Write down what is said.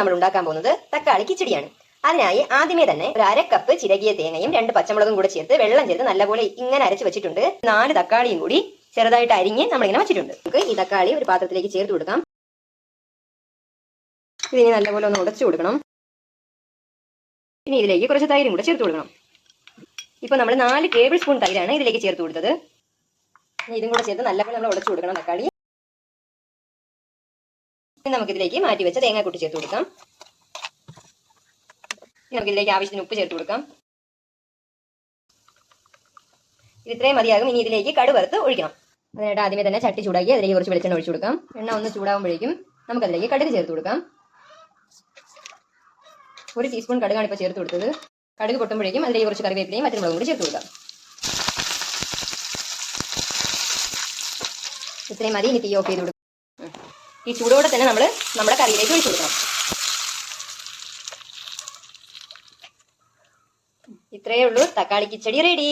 നമ്മൾ ഉണ്ടാക്കാൻ പോകുന്നത് തക്കാളി കിച്ചടിയാണ്. അതിനായി ആദ്യമേ തന്നെ ഒരു അര കപ്പ് ചിരകിയ തേങ്ങയും രണ്ട് പച്ചമുളകും കൂടെ ചേർത്ത് വെള്ളം ചേർത്ത് നല്ലപോലെ ഇങ്ങനെ അരച്ച് വെച്ചിട്ടുണ്ട്. നാല് തക്കാളിയും കൂടി ചെറുതായിട്ട് അരിഞ്ഞ് നമ്മളിങ്ങനെ വെച്ചിട്ടുണ്ട്. നമുക്ക് ഈ തക്കാളി ഒരു പാത്രത്തിലേക്ക് ചേർത്ത് കൊടുക്കാം. ഇതിനി നല്ലപോലെ ഒന്ന് ഉടച്ചു കൊടുക്കണം. ഇനി ഇതിലേക്ക് കുറച്ച് തൈരും കൂടെ ചേർത്ത് കൊടുക്കണം. ഇപ്പൊ നമ്മൾ നാല് ടേബിൾ സ്പൂൺ തൈരാണ് ഇതിലേക്ക് ചേർത്ത് കൊടുത്തത്. ഇതും കൂടെ ചേർത്ത് നല്ലപോലെ നമ്മൾ ഉടച്ചു കൊടുക്കണം തക്കാളി. നമുക്കിതിലേക്ക് മാറ്റി വെച്ച തേങ്ങാക്കുട്ടി ചേർത്ത് കൊടുക്കാം. നമുക്കിതിലേക്ക് നമുക്ക് ആവശ്യത്തിന് ഉപ്പ് ചേർത്ത് കൊടുക്കാം. ഇത് ഇത്രയും മതിയാകും. ഇനി ഇതിലേക്ക് കടു വറുത്ത് ഒഴിക്കണം. അതിനായിട്ട് ആദ്യമേ തന്നെ ചട്ടി ചൂടാക്കി അതിലേക്ക് കുറച്ച് വെളിച്ചെണ്ണ ഒഴിച്ചു കൊടുക്കാം. എണ്ണ ഒന്ന് ചൂടാകുമ്പോഴേക്കും നമുക്ക് അതിലേക്ക് കടുക് ചേർത്ത് കൊടുക്കാം. ഒരു ടീസ്പൂൺ കടുകാണ് ഇപ്പോൾ ചേർത്ത് കൊടുത്തത്. കടുക് പൊട്ടുമ്പോഴേക്കും അതിലേക്ക് കുറച്ച് കറിവേപ്പിലയും മറ്റു കൂടി ചേർത്ത് കൊടുക്കാം. ഇത്രയും മതി. ഇനി തീ ഓഫ് ചെയ്ത് കൊടുക്കാം. ഈ ചൂടോടെ തന്നെ നമ്മൾ നമ്മുടെ കറിയിലേക്ക് ഒഴിച്ചു കൊടുക്കണം. ഇത്രയേ ഉള്ളൂ തക്കാളി കിച്ചടി റെഡി